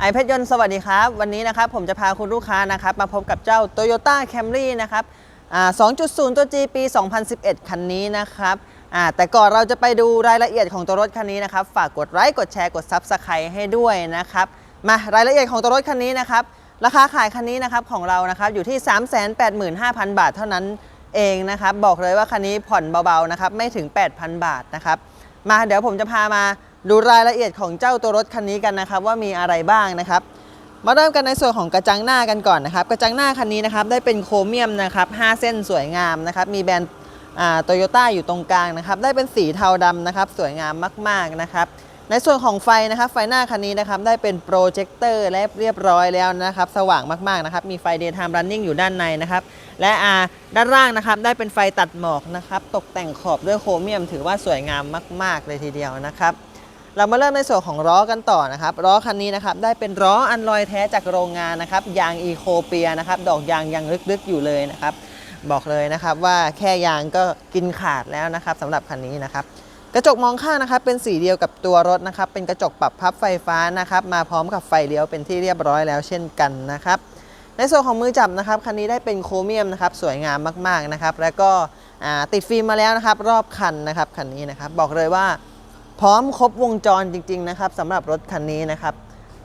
ไอเพชรยนต์สวัสดีครับ วันนี้นะครับผมจะพาคุณลูกค้านะครับมาพบกับเจ้า Toyota Camry นะครับ2.0 ตัว G ปี 2011 คันนี้นะครับแต่ก่อนเราจะไปดูรายละเอียดของตัวรถคันนี้นะครับ ฝากกดไลค์กดแชร์กด Subscribe ให้ด้วยนะครับ มารายละเอียดของตัวรถคันนี้นะครับ ราคาขายคันนี้นะครับของเรานะครับอยู่ที่ 385,000 บาทเท่านั้นเองนะครับ บอกเลยว่าคันนี้ผ่อนเบาๆนะครับไม่ถึง 8,000 บาทนะครับ มาเดี๋ยวผมจะพามา ดูรายละเอียดของเจ้าตัวรถคันนี้กันนะครับว่ามีอะไรบ้างนะครับมาเริ่มกันในส่วนของกระจังหน้ากันก่อนนะครับ กระจังหน้าคันนี้นะครับได้เป็นโครเมียมนะครับ5เส้นสวยงามนะครับมีแบรนด์โตโยต้าอยู่ตรงกลางนะครับได้เป็นสีเทาดำนะครับสวยงามมากๆนะครับในส่วนของไฟนะครับไฟหน้าคันนี้นะครับได้เป็นโปรเจคเตอร์และเรียบร้อยแล้วนะครับสว่างมากๆนะครับมีไฟ daytime running อยู่ด้านในนะครับและอ่าด้านล่างนะครับได้เป็นไฟตัดหมอกนะครับตกแต่งขอบด้วยโครเมียมถือว่าสวยงามมาก ๆ เลยทีเดียวนะครับ เรามาเริ่มในส่วนของล้อกันต่อนะครับล้อคันนี้นะครับได้เป็นล้ออันลอยแท้จากโรงงานนะครับยางอีโคเปียนะครับดอกยางยังลึกๆอยู่เลยนะครับบอกเลยนะครับว่าแค่ยางก็กินขาดแล้วนะครับสำหรับคันนี้นะครับกระจกมองข้างนะครับเป็นสีเดียวกับตัวรถนะครับเป็นกระจกปรับพับไฟฟ้านะครับมาพร้อมกับไฟเลี้ยวเป็นที่เรียบร้อยแล้วเช่นกันนะครับในส่วนของมือจับนะครับคันนี้ได้เป็นโครเมียมนะครับสวยงามมากๆนะครับแล้วก็ติดฟิล์มมาแล้วนะครับรอบคันนะครับคันนี้นะครับบอกเลยว่า พร้อมครบวงจรจริง ๆ นะครับสำหรับรถคันนี้นะครับ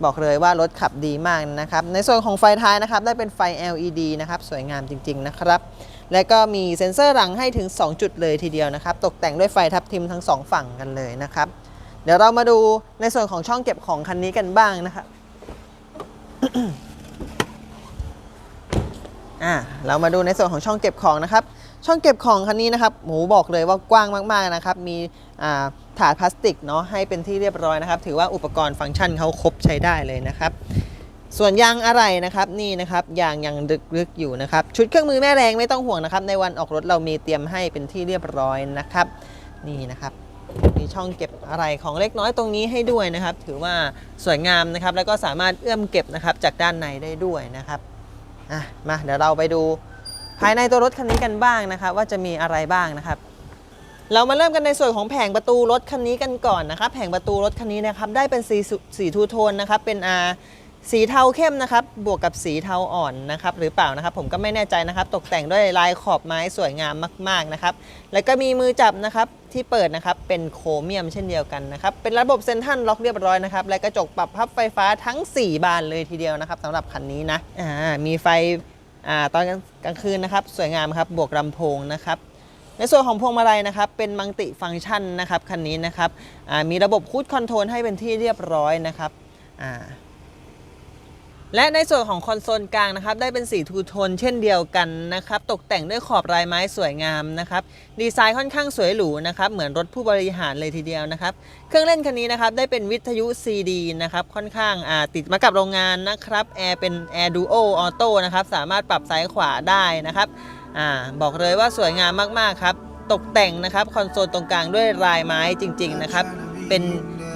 บอกเลยว่ารถขับดีมากนะครับ ในส่วนของไฟท้ายนะครับ ได้เป็นไฟ LED นะครับ สวยงามจริง ๆ นะครับ และก็มีเซ็นเซอร์หลังให้ถึง 2 จุดเลยทีเดียวนะครับ ตกแต่งด้วยไฟทับทิมทั้ง 2 ฝั่งกันเลยนะครับ เดี๋ยวเรามาดูในส่วนของช่องเก็บของคันนี้กันบ้างนะครับอ่าเรามาดูในส่วนของช่องเก็บของนะครับ ช่องเก็บของคันนี้นะครับหมูบอกเลยว่ากว้างมากๆนะครับ มีอ่า ถาดพลาสติกเนาะให้เป็นที่เรียบร้อยนะครับ ถือว่าอุปกรณ์ฟังก์ชันเขาครบใช้ได้เลยนะครับ ส่วนยางอะไรนะครับนี่นะครับยางยังลึกๆอยู่นะครับ ชุดเครื่องมือแม่แรงไม่ต้องห่วงนะครับ ในวันออกรถเรามีเตรียมให้เป็นที่เรียบร้อยนะครับ นี่นะครับมีช่องเก็บอะไรของเล็กน้อยตรงนี้ให้ด้วยนะครับ ถือว่าสวยงามนะครับ แล้วก็สามารถเอื้อมเก็บนะครับจากด้านในได้ด้วยนะครับอะมาเดี๋ยวเราไปดูภายในตัวรถคันนี้กันบ้างนะครับ ว่าจะมีอะไรบ้างนะครับ เรามาเริ่มกันในส่วนของแผงประตูรถคันนี้กันก่อนนะครับแผงประตูรถคันนี้นะครับได้เป็นสีสีทูโทนนะครับเป็นอาสีเทาเข้มนะครับบวกกับสีเทาอ่อนนะครับหรือเปล่านะครับผมก็ไม่แน่ใจนะครับ ตกแต่งด้วยลายขอบไม้สวยงามมาก ๆนะครับ แล้วก็มีมือจับนะครับที่เปิดนะครับเป็นโครเมียมเช่นเดียวกันนะครับเป็นระบบเซนทรัลล็อกเรียบร้อยนะครับและกระจกปรับพับไฟฟ้าทั้ง 4 บานเลยทีเดียวนะครับสำหรับคันนี้นะอ่ามีไฟอ่าตอนกลางคืนนะครับสวยงามครับบวกลำโพงนะครับ ในส่วนของพวงมาลัยนะครับเป็นมัลติฟังก์ชันนะครับคันนี้นะครับมีระบบคูดคอนโทรลให้เป็นที่เรียบร้อยนะครับและในส่วนของคอนโซลกลางนะครับได้เป็นสีทูโทนเช่นเดียวกันนะครับตกแต่งด้วยขอบลายไม้สวยงามนะครับดีไซน์ค่อนข้างสวยหรูนะครับเหมือนรถผู้บริหารเลยทีเดียวนะครับเครื่องเล่นคันนี้นะครับได้เป็นวิทยุ CD นะครับค่อนข้างาติดมากับโรงงานนะครับแอร์เป็น Air Duo Auto นะครับสามารถปรับซ้ายขวาได้นะครับ อ่าบอกเลยว่าสวยงามมากๆครับ ตกแต่งนะครับคอนโซลตรงกลางด้วยลายไม้จริง ๆ นะครับ เป็น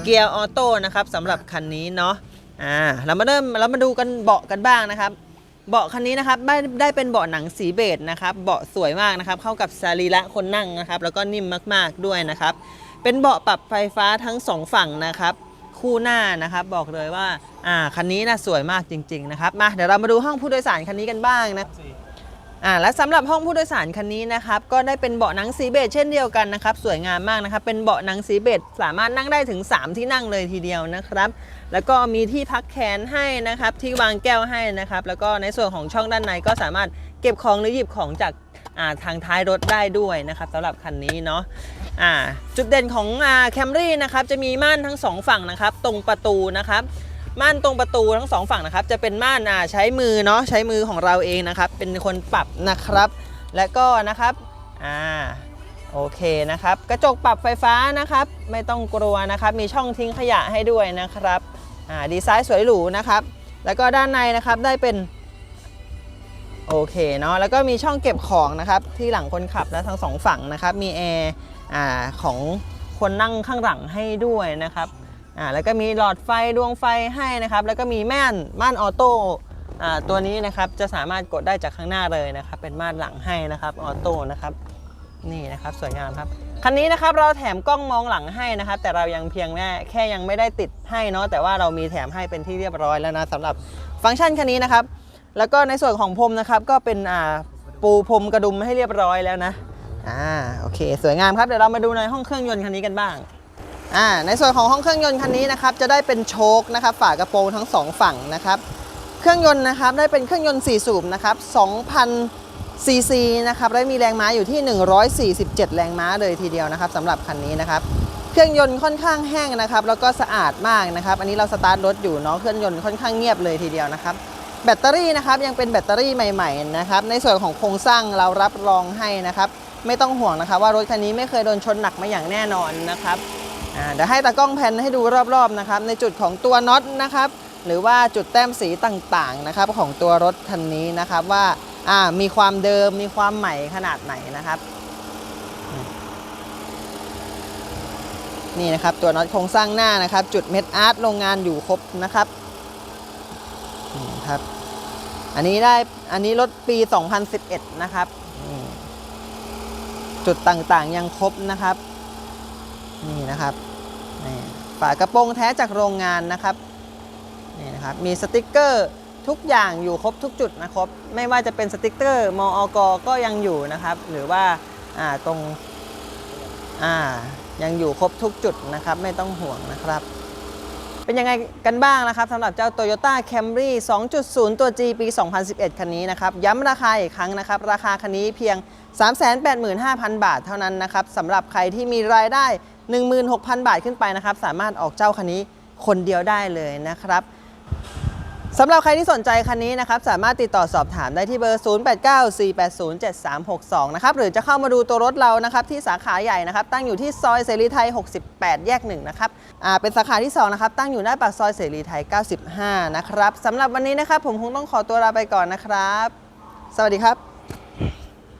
เกียร์ออโต้นะครับสำหรับคันนี้เนาะอ่าเรามาเริ่มเรามาดูกันเบาะกันบ้างนะครับ เบาะคันนี้นะครับได้ได้เป็นเบาะหนังสีเบจนะครับ เบาะสวยมากนะครับ เข้ากับสรีระคนนั่งนะครับ แล้วก็นิ่มมากๆด้วยนะครับ เป็นเบาะปรับไฟฟ้าทั้งสองฝั่งนะครับ คู่หน้านะครับ บอกเลยว่าอ่าคันนี้นะสวยมากจริง ๆ นะครับมาเดี๋ยวเรามาดูห้องผู้โดยสารคันนี้กันบ้างนะ อ่าและสำหรับห้องผู้โดยสารคันนี้นะครับก็ได้เป็นเบาะหนังสีเบจเช่นเดียวกันนะครับสวยงามมากนะครับเป็นเบาะหนังสีเบจสามารถนั่งได้ถึง 3 ที่นั่งเลยทีเดียวนะครับ แล้วก็มีที่พักแขนให้นะครับที่วางแก้วให้นะครับแล้วก็ในส่วนของช่องด้านในก็สามารถเก็บของหรือหยิบของจากอ่าทางท้ายรถได้ด้วยนะครับสำหรับคันนี้เนาะอ่าจุดเด่นของอ่าแคมรี่นะครับจะมีม่านทั้งสองฝั่งนะครับตรงประตูนะครับ ม่านตรงประตูทั้งสองฝั่งนะครับ จะเป็นม่านอ่าใช้มือเนาะใช้มือของเราเองนะครับ เป็นคนปรับนะครับ และก็นะครับอ่าโอเคนะครับ กระจกปรับไฟฟ้านะครับ ไม่ต้องกลัวนะครับ มีช่องทิ้งขยะให้ด้วยนะครับอ่าดีไซน์สวยหรูนะครับ แล้วก็ด้านในนะครับได้เป็นโอเคเนาะแล้วก็มีช่องเก็บของนะครับที่หลังคนขับและทั้งสองฝั่งนะครับ มีแอร์อ่าของคนนั่งข้างหลังให้ด้วยนะครับ อ่าแล้วก็มีหลอดไฟดวงไฟให้นะครับ แล้วก็มีม่านม่านออโต้อ่าตัวนี้นะครับจะสามารถกดได้จากข้างหน้าเลยนะครับ เป็นม่านหลังให้นะครับออโต้นะครับนี่นะครับสวยงามครับคันนี้นะครับเราแถมกล้องมองหลังให้นะครับ แต่เรายังเพียงแค่แค่ยังไม่ได้ติดให้เนาะแต่ว่าเรามีแถมให้เป็นที่เรียบร้อยแล้วนะสำหรับฟังก์ชันคันนี้นะครับ แล้วก็ในส่วนของพรมนะครับก็เป็นอ่าปูพรมกระดุมให้เรียบร้อยแล้วนะอ่าโอเค สวยงามครับเดี๋ยวเรามาดูในห้องเครื่องยนต์คันนี้กันบ้าง อ่าในส่วนของห้องเครื่องยนต์คันนี้นะครับจะได้เป็นโชคนะครับฝากระโปรงทั้งสองฝั่งนะครับเครื่องยนต์นะครับได้เป็นเครื่องยนต์ 4 สูบนะครับ2,000ซีซีนะครับและมีแรงม้าอยู่ที่ 147 แรงม้าเลยทีเดียวนะครับสำหรับคันนี้นะครับเครื่องยนต์ค่อนข้างแห้งนะครับแล้วก็สะอาดมากนะครับอันนี้เราสตาร์ทรถอยู่เนาะเครื่องยนต์ค่อนข้างเงียบเลยทีเดียวนะครับแบตเตอรี่นะครับยังเป็นแบตเตอรี่ใหม่ๆนะครับในส่วนของโครงสร้างเรารับรองให้นะครับไม่ต้องห่วงนะครับว่ารถคันนี้ไม่เคยโดนชนหนักมาอย่างแน่นอนนะครับ เดี๋ยวให้ตากล้องแพนให้ดูรอบๆนะครับในจุดของตัวน็อตนะครับหรือว่าจุดแต้มสีต่างๆนะครับของตัวรถคันนี้นะครับว่าามีความเดิมมีความใหม่ขนาดไหนนะครับ นี่นะครับตัวน็อตโครงสร้างหน้านะครับ จุดเม็ดอาร์ตโรงงานอยู่ครบนะครับนี่ครับอันนี้ได้อันนี้รถปี 2011 นะครับ จุดต่างๆยังครบนะครับ นี่นะครับ ฝากระโปรงแท้จากโรงงานนะครับนี่นะครับมีสติกเกอร์ทุกอย่างอยู่ครบทุกจุดนะครับ ไม่ว่าจะเป็นสติกเกอร์มออกก็ยังอยู่นะครับ หรือว่าาตรงยังอยู่ครบทุกจุดนะครับ ไม่ต้องห่วงนะครับ เป็นยังไงกันบ้างนะครับสำหรับเจ้า Toyota Camry 2.0 ตัว G ปี 2011 คันนี้นะครับ ย้ำราคาอีกครั้งนะครับ ราคาคันนี้เพียง 385,000 บาทเท่านั้นนะครับสำหรับใครที่มีรายได้ 16,000 บาทขึ้นไปนะครับ สามารถออกเจ้าคันนี้คนเดียวได้เลยนะครับสำหรับใครที่สนใจคันนี้นะครับ สามารถติดต่อสอบถามได้ที่เบอร์ 0894807362 นะครับ หรือจะเข้ามาดูตัวรถเรานะครับ ที่สาขาใหญ่นะครับ ตั้งอยู่ที่ซอยเสรีไทย 68 แยก 1 นะครับอ่าเป็นสาขาที่ 2 นะครับ ตั้งอยู่หน้าปากซอยเสรีไทย 95 นะครับสำหรับวันนี้นะครับ ผมคงต้องขอตัวลาไปก่อนนะครับ สวัสดีครับ